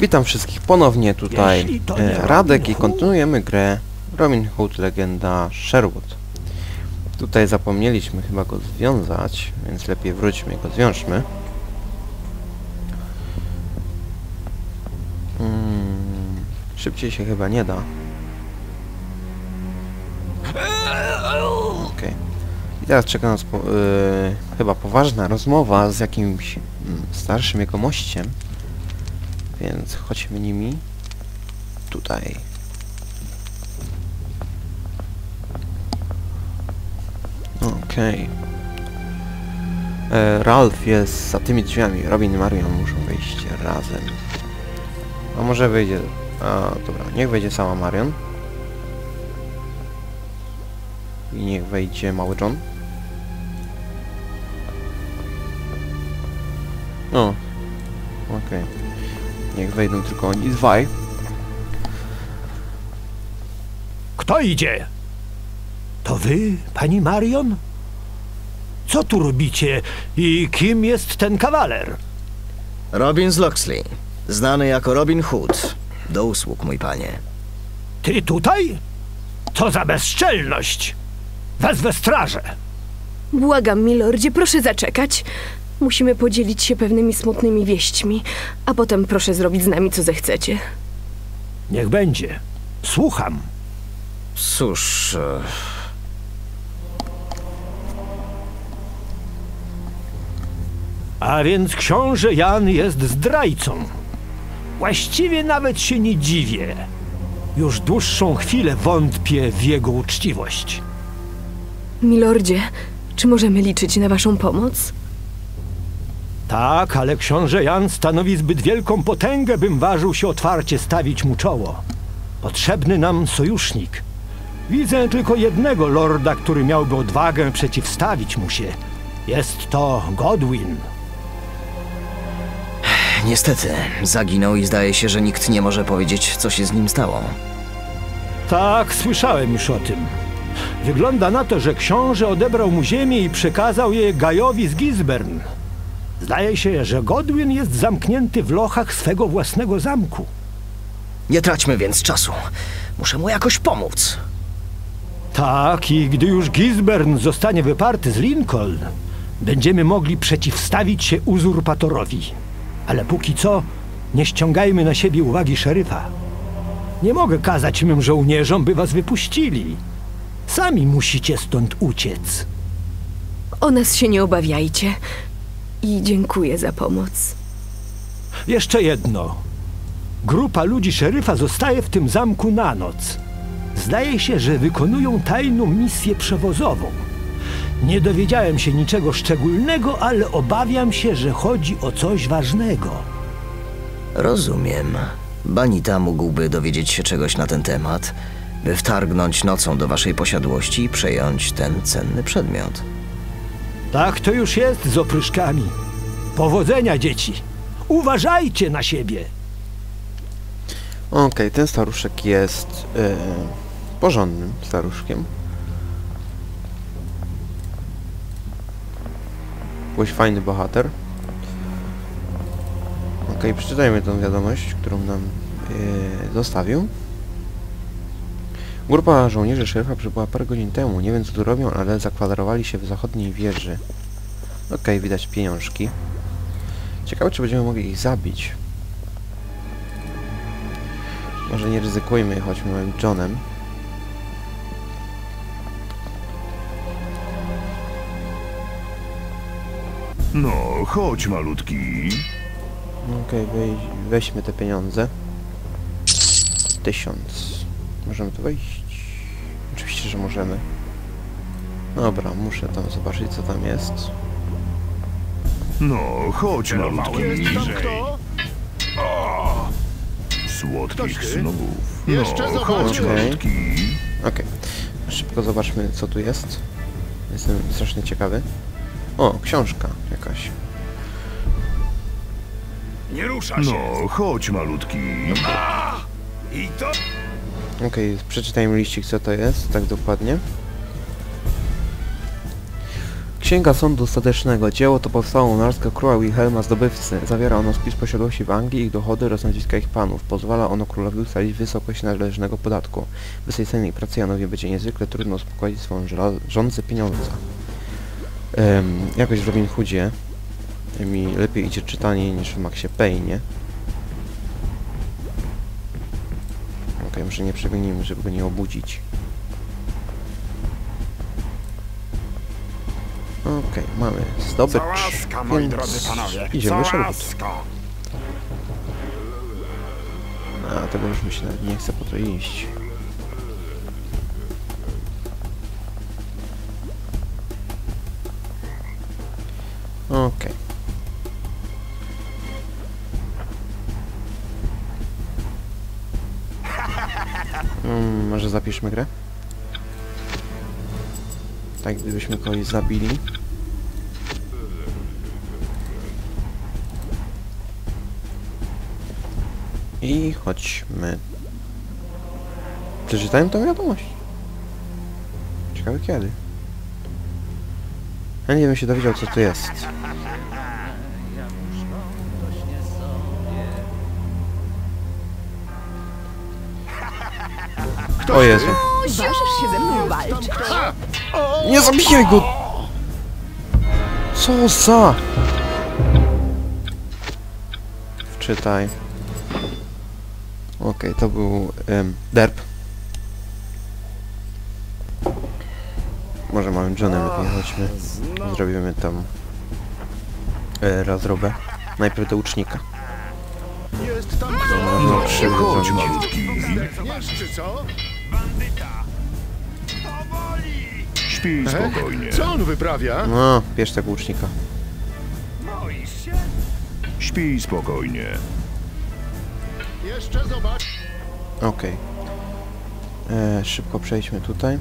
Witam wszystkich ponownie tutaj e, Radek i kontynuujemy grę Robin Hood Legenda Sherwood. Tutaj zapomnieliśmy chyba go związać, więc lepiej wróćmy i go zwiążmy. Hmm, szybciej się chyba nie da. Okej. I teraz czeka nas po, e, chyba poważna rozmowa z jakimś mm, starszym jegomościem. Więc chodźmy nimi tutaj. Okej. E, Ralph jest za tymi drzwiami. Robin i Marion muszą wejść razem. A może wyjdzie... A, dobra. Niech wejdzie sama Marion. I niech wejdzie mały John. O. Okej. Niech wejdą tylko oni dwaj. Kto idzie? To wy, pani Marion? Co tu robicie i kim jest ten kawaler? Robin z Loxley, znany jako Robin Hood. Do usług, mój panie. Ty tutaj? Co za bezczelność! Wezwę strażę. Błagam, milordzie, proszę zaczekać. Musimy podzielić się pewnymi smutnymi wieśćmi, a potem proszę zrobić z nami, co zechcecie. Niech będzie. Słucham. Cóż, e, A więc książę Jan jest zdrajcą. Właściwie nawet się nie dziwię. Już dłuższą chwilę wątpię w jego uczciwość. Milordzie, czy możemy liczyć na waszą pomoc? Tak, ale książę Jan stanowi zbyt wielką potęgę, bym ważył się otwarcie stawić mu czoło. Potrzebny nam sojusznik. Widzę tylko jednego lorda, który miałby odwagę przeciwstawić mu się. Jest to Godwin. niestety, zaginął i zdaje się, że nikt nie może powiedzieć, co się z nim stało. Tak, słyszałem już o tym. Wygląda na to, że książę odebrał mu ziemię i przekazał je Gajowi z Gisbern. Zdaje się, że Godwin jest zamknięty w lochach swego własnego zamku. Nie traćmy więc czasu. Muszę mu jakoś pomóc. Tak, i gdy już Gisbern zostanie wyparty z Lincoln, będziemy mogli przeciwstawić się uzurpatorowi. Ale póki co nie ściągajmy na siebie uwagi szeryfa. Nie mogę kazać mym żołnierzom, by was wypuścili. Sami musicie stąd uciec. O nas się nie obawiajcie. I dziękuję za pomoc. Jeszcze jedno. Grupa ludzi szeryfa zostaje w tym zamku na noc. Zdaje się, że wykonują tajną misję przewozową. Nie dowiedziałem się niczego szczególnego, ale obawiam się, że chodzi o coś ważnego. Rozumiem. Banita mógłby dowiedzieć się czegoś na ten temat, by wtargnąć nocą do waszej posiadłości i przejąć ten cenny przedmiot. Tak to już jest z opryszkami. Powodzenia, dzieci. Uważajcie na siebie. Okej, ten staruszek jest e, porządnym staruszkiem. Byłeś fajny bohater. Okej, przeczytajmy tą wiadomość, którą nam e, zostawił. Grupa żołnierzy szeryfa przybyła parę godzin temu. Nie wiem co tu robią, ale zakwaterowali się w zachodniej wieży. Okej, widać pieniążki. Ciekawe, czy będziemy mogli ich zabić. Może nie ryzykujmy chodźmy moim Johnem. No, chodź malutki. Okej, wej weźmy te pieniądze. Tysiąc. Możemy tu wejść? Oczywiście, że możemy. Dobra, muszę tam zobaczyć co tam jest. No, chodź malutki. Jest tam kto? Słodkich snów. Jeszcze no, zobaczymy. chodź Okej. malutki. Okej. Szybko zobaczmy co tu jest. Jestem strasznie ciekawy. O, książka jakaś. Nie rusza się. No, chodź malutki. I to... Okej, przeczytajmy liścik co to jest, tak dokładnie. Księga Sądu Ostatecznego. Dzieło to powstało u Narska Króla Wilhelma Zdobywcy. Zawiera ono spis posiadłości w Anglii, ich dochody oraz nazwiska ich panów. Pozwala ono królowi ustalić wysokość należnego podatku. Cennej pracy Janowi będzie niezwykle trudno uspokoić swoją żra- żądzę pieniądza. Jakoś w Robin Hoodzie mi lepiej idzie czytanie niż w Maxie Payne. Okej, może nie przegonimy, żeby go nie obudzić. Okej, mamy zdobycz, Całaska, moi drodzy panowie. idziemy. Całaska. A, tego już mi się nawet nie chce po to iść. Okej. Mm, może zapiszmy grę? Tak, gdybyśmy kogoś zabili. I chodźmy. Przeczytałem tą wiadomość. Ciekawe kiedy. Ja nie wiem się dowiedział co to jest. O Jezu. Ważysz się ze mną walczyć? Nie zabijaj go! Co za? Wczytaj. Okej, to był em, derp. Może małym Johnem lepiej chodźmy. Zrobimy tam e, rozrobę. Najpierw do łucznika. Jest tam. Jeszcze co? Śpij spokojnie. Co on wyprawia? No, bierz tego łucznika. Śpij spokojnie. Jeszcze zobacz. Okej. E, Szybko przejdźmy tutaj.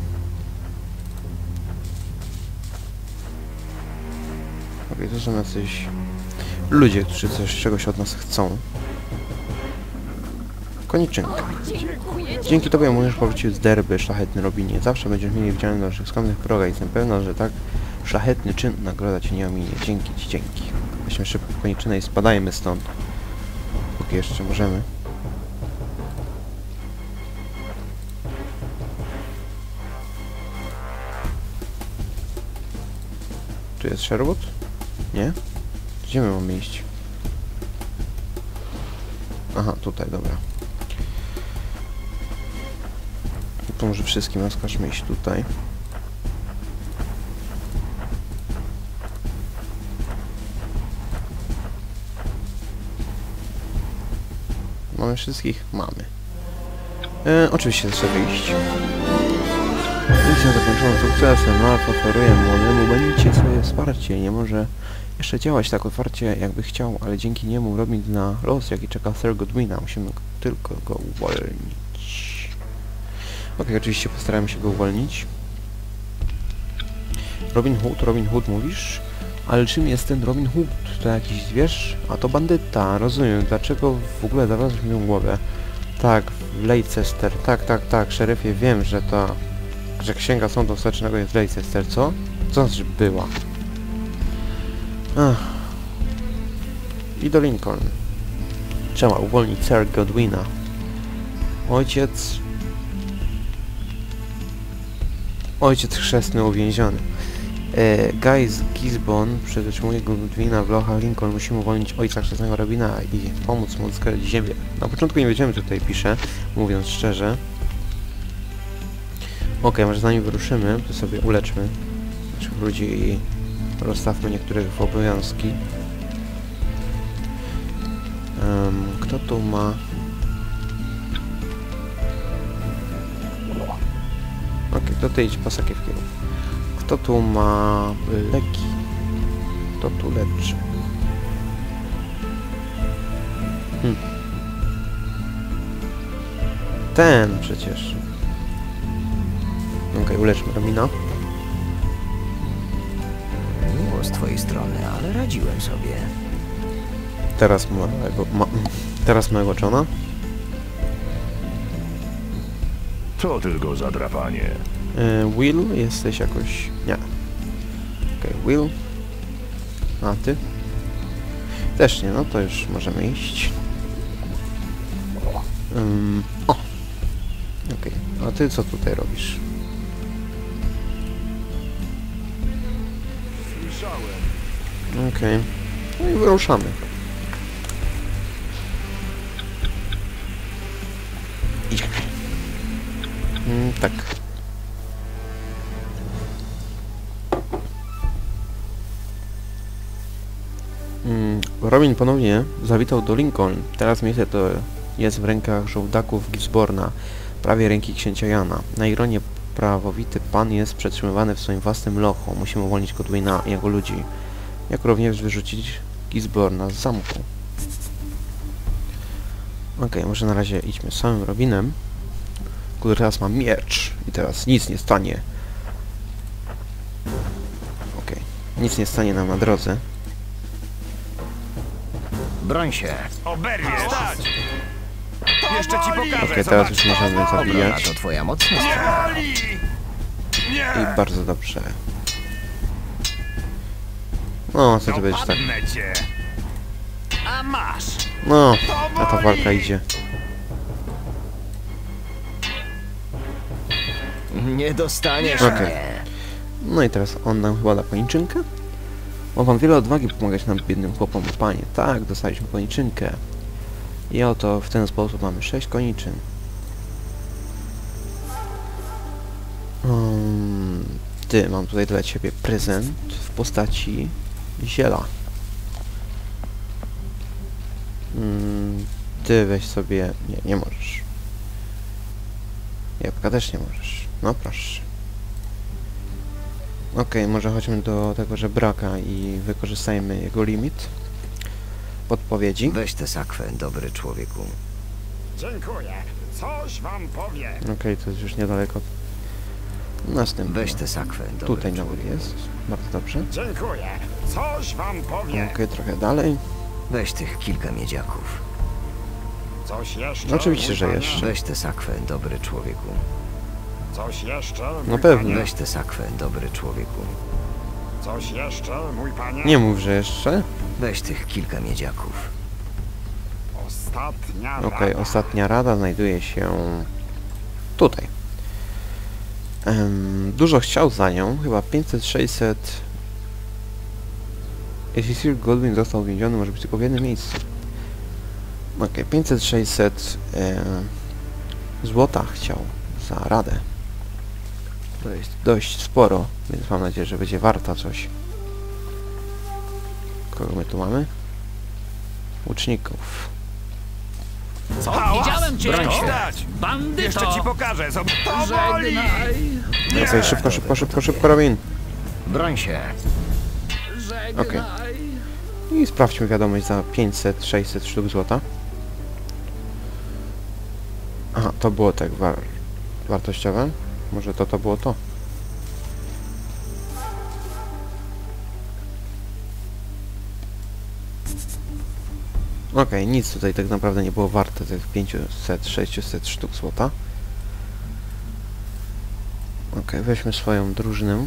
Okej, to są jacyś ludzie, którzy coś, czegoś od nas chcą. Koniczynka. Dzięki tobie możesz powrócić z derby, szlachetny Robinie. Zawsze będziesz mieli widziany na naszych skromnych progach jestem pewna, że tak szlachetny czyn nagroda cię nie ominie. Dzięki ci, dzięki. Weźmy szybko koniczynę i spadajmy stąd. Póki jeszcze możemy. Tu jest Sherwood? Nie? Gdzie my mamy iść? Aha, tutaj, dobra. To może wszystkim rozkażmy iść tutaj. Mamy wszystkich? Mamy. E, oczywiście chcę wyjść. Misja zakończona sukcesem. Alf oferuje młodemu banicie swoje wsparcie. Nie może jeszcze działać tak otwarcie, jakby chciał, ale dzięki niemu Robin zna los, jaki czeka Sir Godwina. Musimy tylko go uwolnić. Okej, oczywiście postaramy się go uwolnić. Robin Hood, Robin Hood mówisz? Ale czym jest ten Robin Hood? To jakiś zwierz? A to bandyta, rozumiem. Dlaczego w ogóle znalazłeś mi głowę? Tak, w Leicester. Tak, tak, tak, szeryfie, wiem, że to... Że księga sądu ostatecznego jest w Leicester, co? Co znaczy była? Ach. I do Lincoln. Trzeba uwolnić Sir Godwina. Ojciec... Ojciec chrzestny uwięziony. E, Guy z Gisbon przetrzymuje Godwina w lochach Lincoln. Musimy uwolnić ojca chrzestnego Robina i pomóc mu odzyskać ziemię. Na początku nie wiedziałem, co tutaj pisze, mówiąc szczerze. Okej, może zanim wyruszymy, to sobie uleczmy naszych ludzi i rozstawmy niektórych w obowiązki. Em, kto tu ma... Tutaj idzie po sakiewki? Kto tu ma leki? Kto tu leczy? Hm. Ten przecież. Okej, uleczmy Romina. Miło z twojej strony, ale radziłem sobie. Teraz małego... Ma, teraz małego Johna. To tylko zadrapanie. E, Will, jesteś jakoś... Nie. Okej, Will. A ty? Też nie, no to już możemy iść. Ym, o! Okej, a ty co tutaj robisz? Słyszałem. Okej. No i wyruszamy. Idziemy. Mm, tak. Robin ponownie zawitał do Lincoln. Teraz miejsce to jest w rękach żołdaków Gisborna, prawie ręki księcia Jana. Na ironię prawowity pan jest przetrzymywany w swoim własnym lochu. Musimy uwolnić Godwina i jego ludzi jak również wyrzucić Gisborna z zamku. Okej, może na razie idźmy samym Robinem, który teraz ma miecz i teraz nic nie stanie. Okej, nic nie stanie nam na drodze. Broń się. Oberwie! Stać! Jeszcze ci pokażę, Okej, teraz już możemy zabijać to twoja mocna strona. Boli! Nie! i bardzo dobrze. No, co to będzie tak? A masz! No, a ta walka idzie. Nie dostaniesz mnie. No i teraz on nam chyba da poniczynkę? Ma pan wiele odwagi pomagać nam biednym chłopom, panie. Tak, dostaliśmy poniczynkę. I oto w ten sposób mamy 6 koniczyn. Um, ty, mam tutaj dla ciebie prezent w postaci ziela. Mm, ty weź sobie... Nie, nie możesz. Jabłka też nie możesz. No proszę. Okej, może chodźmy do tego żebraka i wykorzystajmy jego limit. Podpowiedzi. Weź tę sakwę, dobry człowieku. Dziękuję. Coś wam powiem. Okej, to jest już niedaleko. Następny. Weź tę sakwę, dobry Tutaj nawet jest. Bardzo dobrze. Dziękuję. Coś wam powiem. Okej, trochę dalej. Weź tych kilka miedziaków. Coś jeszcze? No oczywiście, że jeszcze. Weź tę sakwę, dobry człowieku. Coś jeszcze? No pewnie. Weź tę sakwę, dobry człowieku. Coś jeszcze, mój panie? Nie mów, że jeszcze. Weź tych kilka miedziaków. Ostatnia Okej, rada. ostatnia rada znajduje się tutaj. Em, dużo chciał za nią, chyba 500-600. Jeśli Sir Godwin został uwięziony, może być tylko w jednym miejscu. Okej, 500-600 e, złota chciał za radę. To jest dość sporo, więc mam nadzieję, że będzie warta coś. Kogo my tu mamy? Łuczników. Co? Widziałem cię! Broń się. Bandyto! Jeszcze ci pokażę, zobacz. To boli! Okej, szybko, szybko, szybko, szybko, Robin. Broń się. Żegnaj! I sprawdźmy wiadomość za 500-600 sztuk złota. Aha, to było tak war wartościowe. Może to to było to. Okej, nic tutaj tak naprawdę nie było warte tych 500-600 sztuk złota. Okej, weźmy swoją drużynę.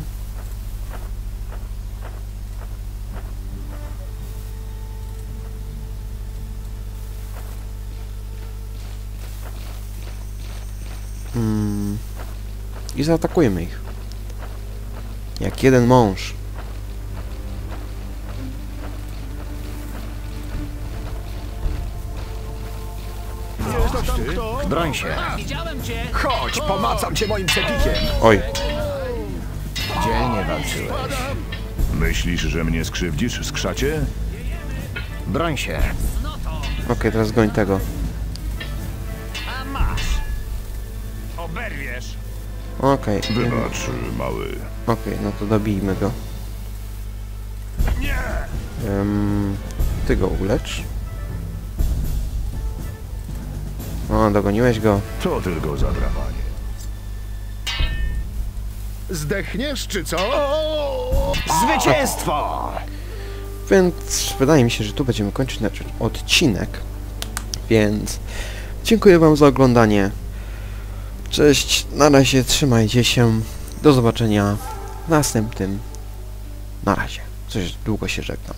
I zaatakujemy ich. Jak jeden mąż. Broń się. Chodź, pomacam cię moim cepikiem. Oj, Dzielnie walczyłeś. Myślisz, że mnie skrzywdzisz, skrzacie? Broń się. okej, teraz goń tego. Okej, Wybacz, mały. okej, no to dobijmy go. Nie! Um, ty go ulecz. O, dogoniłeś go. To tylko zadrapanie. Zdechniesz, czy co? Zwycięstwo! Więc wydaje mi się, że tu będziemy kończyć nasz odcinek. Więc dziękuję Wam za oglądanie. Cześć, na razie, trzymajcie się. Do zobaczenia w następnym Na razie. Coś długo się żegnam.